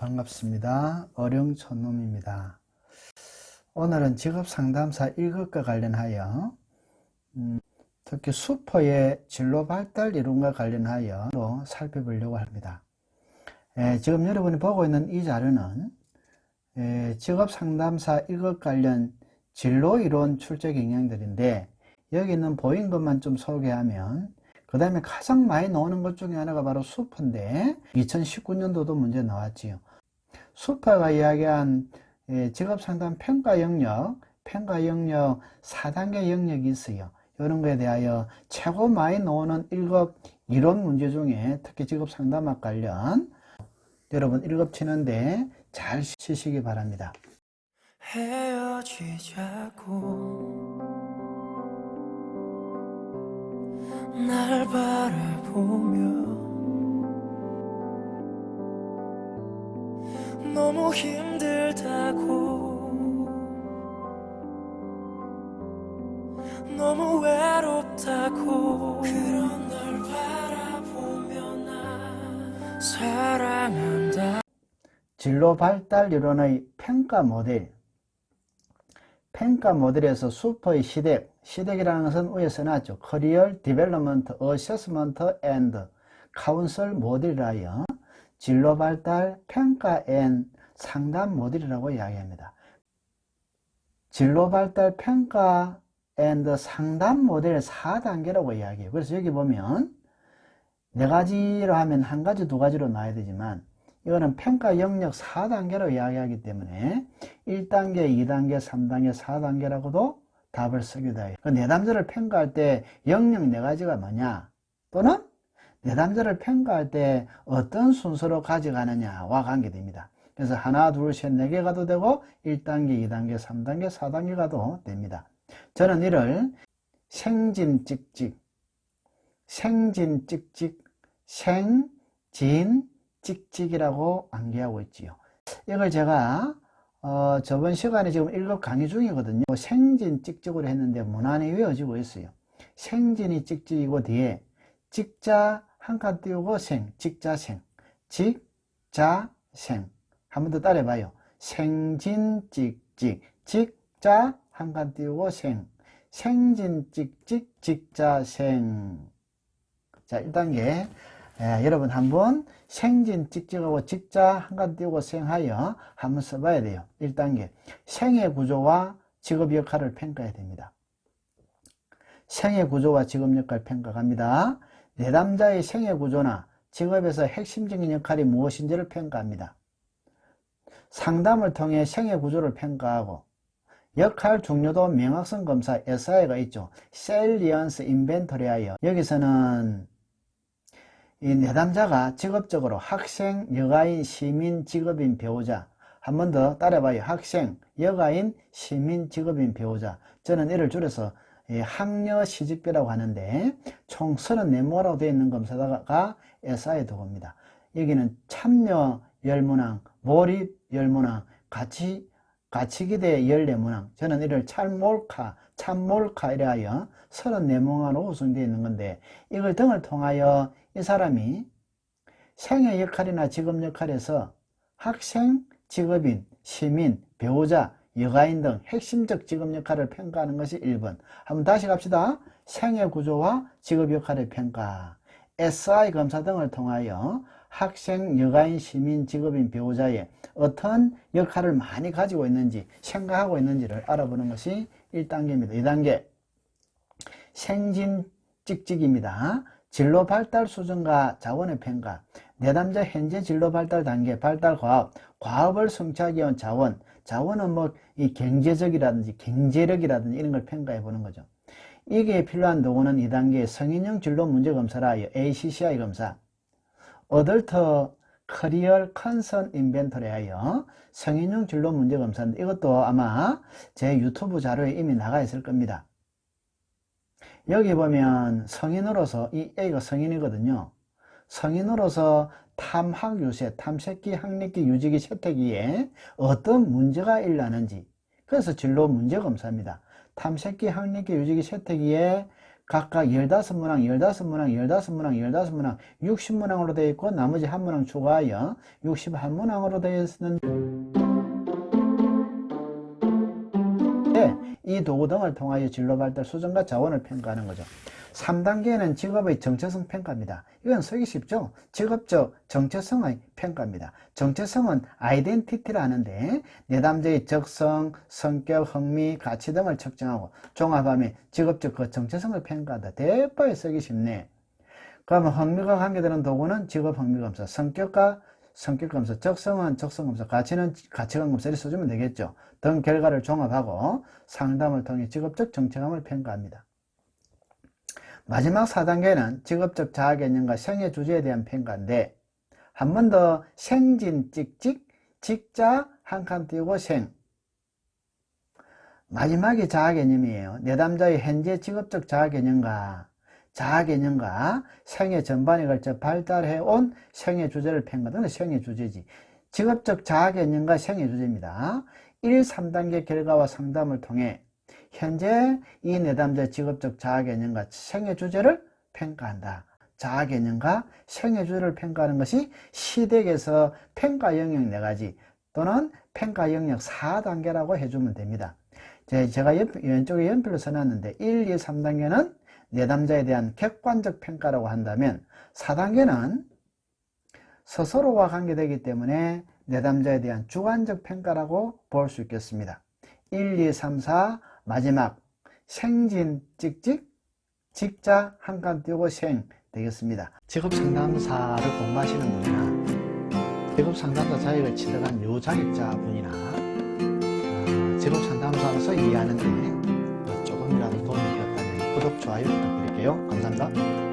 반갑습니다. 어령촌놈입니다. 오늘은 직업상담사 1급과 관련하여 음, 특히 슈퍼의 진로 발달 이론과 관련하여 또 살펴보려고 합니다. 에, 지금 여러분이 보고 있는 이 자료는 에, 직업상담사 1급 관련 진로 이론 출제 경향들인데 여기 있는 보인 것만 좀 소개하면 그 다음에 가장 많이 나오는 것 중에 하나가 바로 슈퍼인데 2019년도도 문제 나왔지요. 슈퍼가 이야기한 예, 직업상담 평가 영역, 평가 영역 4단계 영역이 있어요. 이런 거에 대하여 최고 많이 나오는 1급 이론 문제 중에 특히 직업상담학 관련 여러분 1급 치는데 잘 치시기 바랍니다. 헤어지자고 날 바라보며 힘들다고. 너무 외롭다고. 그런 널 바라보며 나 사랑한다. 진로 발달 이론의 평가 모델. 평가 모델에서 슈퍼의 시댁. 시댁이라는 것은 위에 써놨죠. 커리어 디벨롭먼트 어세스먼트 앤드. 카운슬 모델이라여 진로 발달 평가 앤 상담 모델이라고 이야기합니다 진로 발달 평가 앤드 상담 모델 4단계라고 이야기해요 그래서 여기 보면 네 가지로 하면 한 가지 두 가지로 나야 되지만 이거는 평가 영역 4단계로 이야기하기 때문에 1단계, 2단계, 3단계, 4단계라고도 답을 쓰기도 해요. 그 내담자를 평가할 때 영역 네 가지가 뭐냐? 또는 내담자를 평가할 때 어떤 순서로 가져가느냐와 관계됩니다. 그래서 하나, 둘, 셋, 네 개 가도 되고 1단계, 2단계, 3단계, 4단계 가도 됩니다. 저는 이를 생진 찍찍, 생진 찍찍, 생진 찍찍이라고 암기하고 있지요. 이걸 제가 어, 저번 시간에 지금 1급 강의 중이거든요. 생진 찍찍으로 했는데 무난히 외워지고 있어요. 생진이 찍찍이고 뒤에 찍자 한 칸 띄우고 생, 찍자생, 찍자생. 한 번 더 따라해봐요. 생진 찍찍, 찍자 한 칸 띄우고 생, 생진 찍찍, 찍자생. 자, 1단계. 예, 여러분 한번 생진 찍찍하고 직자 한칸 띄우고 생하여 한번 써봐야 돼요. 1단계 생의 구조와 직업 역할을 평가해야 됩니다. 생의 구조와 직업 역할 평가합니다. 내담자의 생의 구조나 직업에서 핵심적인 역할이 무엇인지를 평가합니다. 상담을 통해 생의 구조를 평가하고 역할 중요도 명확성 검사 SI가 있죠. 셀리언스 인벤토리하여 여기서는 이 내담자가 직업적으로 학생, 여가인, 시민, 직업인, 배우자 한 번 더 따라봐요. 학생, 여가인, 시민, 직업인, 배우자 저는 이를 줄여서 학녀 시집비라고 하는데 총 34모라고 되어 있는 검사가 SI 도구입니다. 여기는 참여 열문항, 몰입 열문항, 같이 가치기대 14문항 저는 이를 찰몰카, 참몰카 이래 하여 34문항으로 구성되어 있는 건데 이걸 등을 통하여 이 사람이 생애 역할이나 직업 역할에서 학생, 직업인, 시민, 배우자, 여가인 등 핵심적 직업 역할을 평가하는 것이 1번. 한번 다시 갑시다. 생애 구조와 직업 역할의 평가. SI 검사 등을 통하여 학생, 여가인, 시민, 직업인, 배우자의 어떤 역할을 많이 가지고 있는지 생각하고 있는지를 알아보는 것이 1단계입니다. 2단계 생진 찍찍입니다. 진로 발달 수준과 자원의 평가 내담자 현재 진로 발달 단계 발달 과업 과업을 성취하기 위한 자원 자원은 뭐 이 경제적이라든지 경제력이라든지 이런 걸 평가해 보는 거죠 이게 필요한 도구는 2단계 성인형 진로 문제 검사라 ACCI 검사 어덜터 커리어 컨선 인벤토리 하여 성인용 진로 문제 검사인데 이것도 아마 제 유튜브 자료에 이미 나가 있을 겁니다 여기 보면 성인으로서 이 A가 성인이거든요. 성인으로서 탐학 유세, 탐색기, 학력기, 유지기, 채택기에 어떤 문제가 일어나는지 그래서 진로 문제 검사입니다. 탐색기, 학력기, 유지기, 채택기에 각각 15문항, 15문항, 15문항, 15문항, 60문항으로 되어 있고 나머지 한 문항 추가하여 61문항으로 되어 있는 네, 이 도구 등을 통하여 진로 발달 수준과 자원을 평가하는 거죠. 3단계는 직업의 정체성 평가입니다. 이건 쓰기 쉽죠? 직업적 정체성의 평가입니다. 정체성은 아이덴티티를 하는데 내담자의 적성, 성격, 흥미, 가치 등을 측정하고 종합하면 직업적 그 정체성을 평가한다. 대파에 쓰기 쉽네. 그러면 흥미가 관계되는 도구는 직업 흥미검사, 성격과 성격검사, 적성은 적성검사, 가치는 가치관검사를 써주면 되겠죠. 등 결과를 종합하고 상담을 통해 직업적 정체감을 평가합니다. 마지막 4단계는 직업적 자아개념과 생애 주제에 대한 평가인데 한 번 더 생진 찍찍 직자 한 칸 띄우고 생 마지막이 자아 개념이에요. 내담자의 현재 직업적 자아 개념과 자아 개념과 생애 전반에 걸쳐 발달해 온 생애 주제를 평가하는 생애 주제지. 직업적 자아 개념과 생애 주제입니다. 1, 3단계 결과와 상담을 통해 현재 이 내담자의 직업적 자아 개념과 생애 주제를 평가한다. 자아 개념과 생애 주제를 평가하는 것이 시댁에서 평가 영역 4가지 또는 평가 영역 4단계라고 해주면 됩니다. 제- 제가 옆- 왼쪽에 연필로 써놨는데 1, 2, 3단계는 내담자에 대한 객관적 평가라고 한다면 4단계는 스스로와 관계되기 때문에 내담자에 대한 주관적 평가라고 볼 수 있겠습니다. 1, 2, 3, 4 마지막 생진 찍찍 직자 한 칸 띄우고 생 되겠습니다. 직업 상담사를 공부하시는 분이나 직업 상담사 자격을 취득한 요자격자 분이나 어, 직업 상담사로서 이해하는 데 조금이라도 도움이 되었다면 구독, 좋아요 부탁드릴게요. 감사합니다.